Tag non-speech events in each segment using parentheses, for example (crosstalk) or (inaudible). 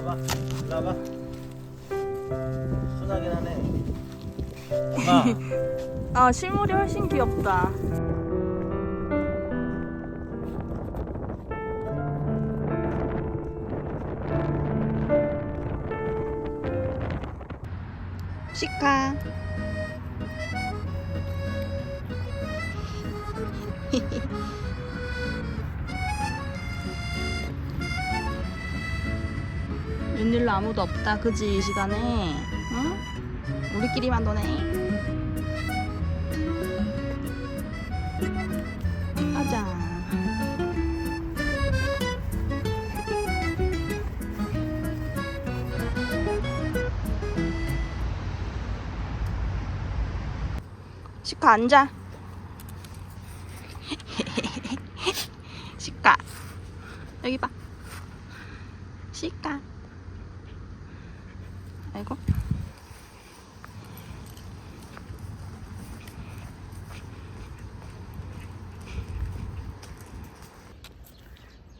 와봐. 순하긴 하네. 엄마. 아 실물이 훨씬 귀엽다. 시카. 웬일로 아무도 없다, 그지 이 시간에? 응? 우리끼리만 노네. 가자. 시카 앉아. 시카 여기 봐. 시카. 아이고.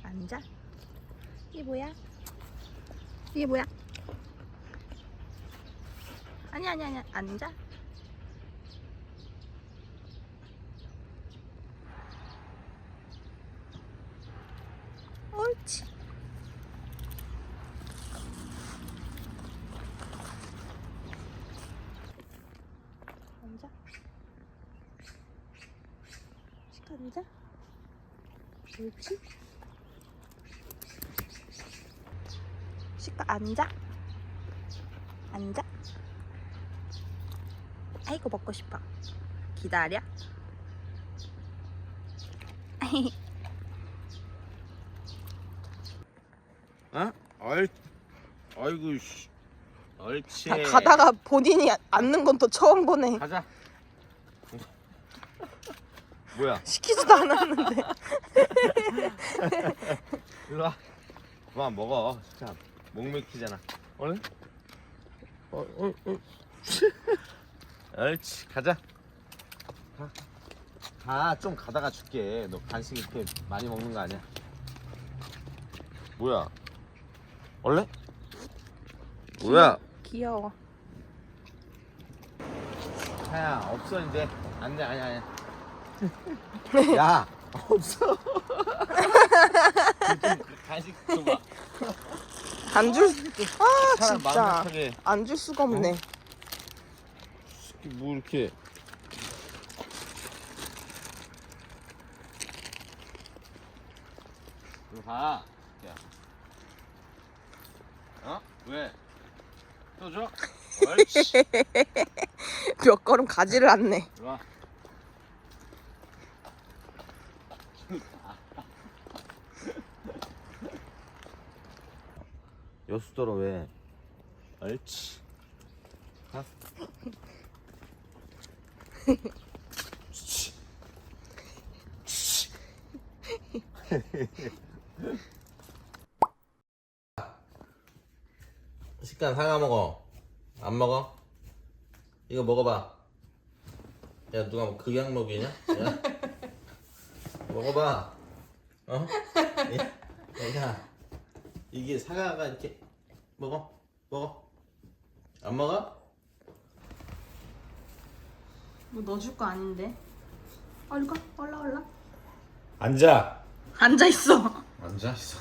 앉아. 이게 뭐야? 이게 뭐야? 아니 아니 아니 앉아. 옳지. 앉아. 앉아. 옳지. 시카 앉아. 앉아. 아이고 먹고 싶어. 기다려. (laughs) 어? 얼. 아이고 씨. 아, 가다가 본인이 앉는 건 또 처음 보네. 가자. 뭐야? 시키지도 않았는데. (laughs) 일로 와. 그만 먹어. 진짜 목 맥히잖아. 오늘? 어, 어, 어. (laughs) 옳지. 가자. 가. 가. 좀 가다가 줄게. 너 간식 이렇게 많이 먹는 거 아니야? 뭐야? 원래? 뭐야? 귀여워. 하야 없어 이제 안돼 아니야 아니야 야 없어 좀 간식 줘봐 안 줄, 아, 사람 마음 진짜. 착하게 안 줄 수가 없네. 새끼 뭐 이렇게 이리 가 야. 어? 왜? 또 줘? 옳지 (laughs) 몇 걸음 가지를 않네. 이리 와 (laughs) 여수더러 왜? 옳지. 치. (laughs) 식단 사과 먹어. 안 먹어? 이거 먹어봐. 야 누가 뭐 극약 먹이냐? 야. 먹어봐. 어? 야, 야, 이게 사과가 이렇게 먹어, 먹어. 안 먹어? 뭐 넣어줄 거 아닌데. 얼른 가, 올라 올라. 앉아. 앉아 있어. 앉아 있어.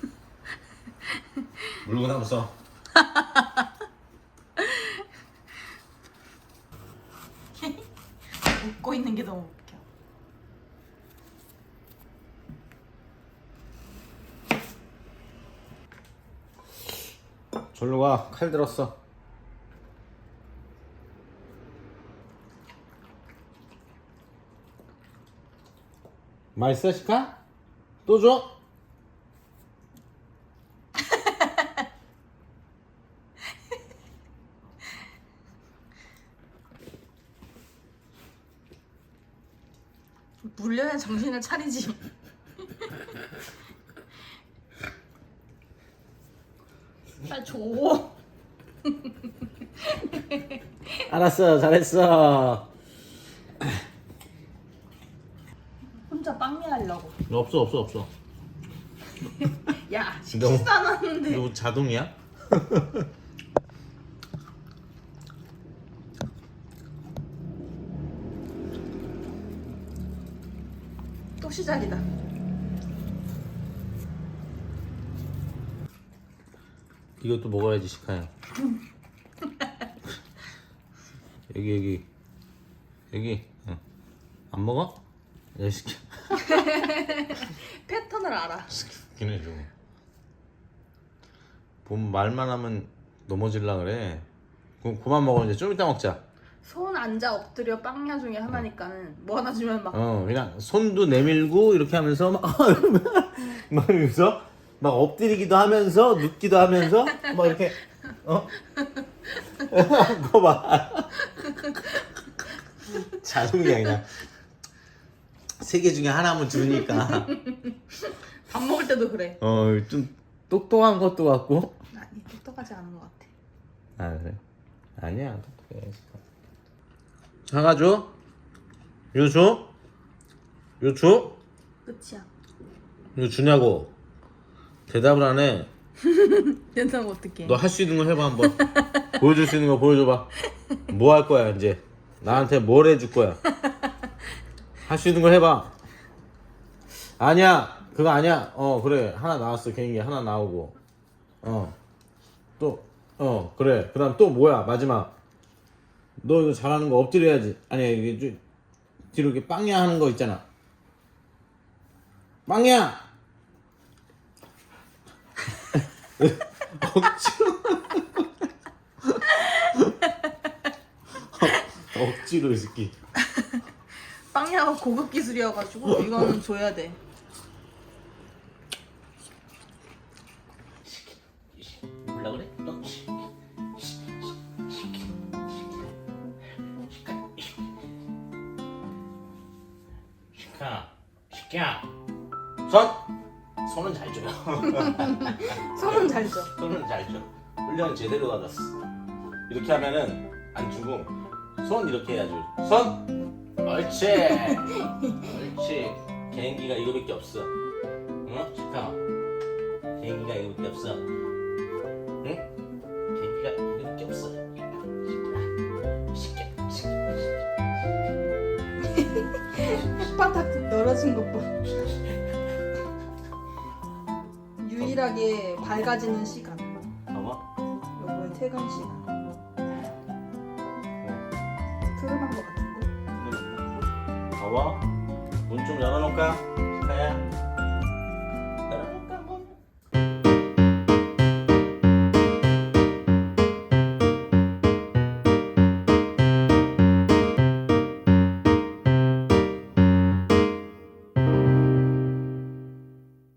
(laughs) 물고 나무서. (laughs) 웃고 있는 게 너무 절로 가. 칼 들었어. 맛있어, 시카? 또 줘? (laughs) 물려야 정신을 차리지. 빨리 줘. (laughs) 알았어, 잘했어. 혼자 빵미 하려고. 없어, 없어, 없어. (laughs) 야, 너무- 시키지도 않았는데. 너 자동이야? (laughs) 또 시작이다. 이것도 먹어야지 시카야. (laughs) 여기 여기 여기 응. 안 먹어? 야 시키. (laughs) 패턴을 알아. 웃기네 저거. 본 말만 하면 넘어질라 그래. 그럼 그만 먹어 이제 좀 이따 먹자. 손 앉아 엎드려 빵야 중에 하나니까는 뭐 하나 주면 막 어 그냥 손도 내밀고 이렇게 하면서 막, (laughs) 막 이러면서 막 엎드리기도 하면서 눕기도 하면서 막 이렇게 어? (laughs) 그거 봐. 자동이야 그냥. 세개 중에 하나만 주니까. 밥 먹을 때도 그래. 어 좀 똑똑한 것도 같고. 아니 똑똑하지 않은 것 같아. 아 그래? 아니야 똑똑해 사과 줘 요줘 요줘 끝이야. 이거 주냐고 대답을 안 해. (laughs) 연상 어떻게? 너 할 수 있는 거 해봐 한번. 보여줄 수 있는 거 보여줘봐. 뭐 할 거야 이제? 나한테 뭘 해줄 거야? 할 수 있는 거 해봐. 아니야 그거 아니야. 어 그래 하나 나왔어 개인기 하나 나오고. 어또 어 그래 그다음 또 뭐야 마지막. 너 이거 잘하는 거 엎드려야지. 아니 이게 좀 뒤로 이렇게 빵야 하는 거 있잖아. 빵야. 억지로 억지로 이 새끼 빵야가 고급 기술이어가지고 이거는 줘야 돼. 몰라 그래? 너 시카 시카 손 손은 잘 줘요 (laughs) 손은 잘 줘. 손은 잘 줘. 훈련 제대로 받았어. 이렇게 하면은 안 주고 손 이렇게 해야지. 손. 옳지. 옳지. 개인기가 이거밖에 없어. 응? 시카. 개인기가 이거밖에 없어. 응? 개인기가 이거밖에 없어. 시켜. 시켜. 바닥 떨어진 것 봐. 유일하게 밝아지는 시간. 봐봐. 요거의 퇴근 시간. 트름한 것 같은데. 봐봐. 문 좀 열어놓을까?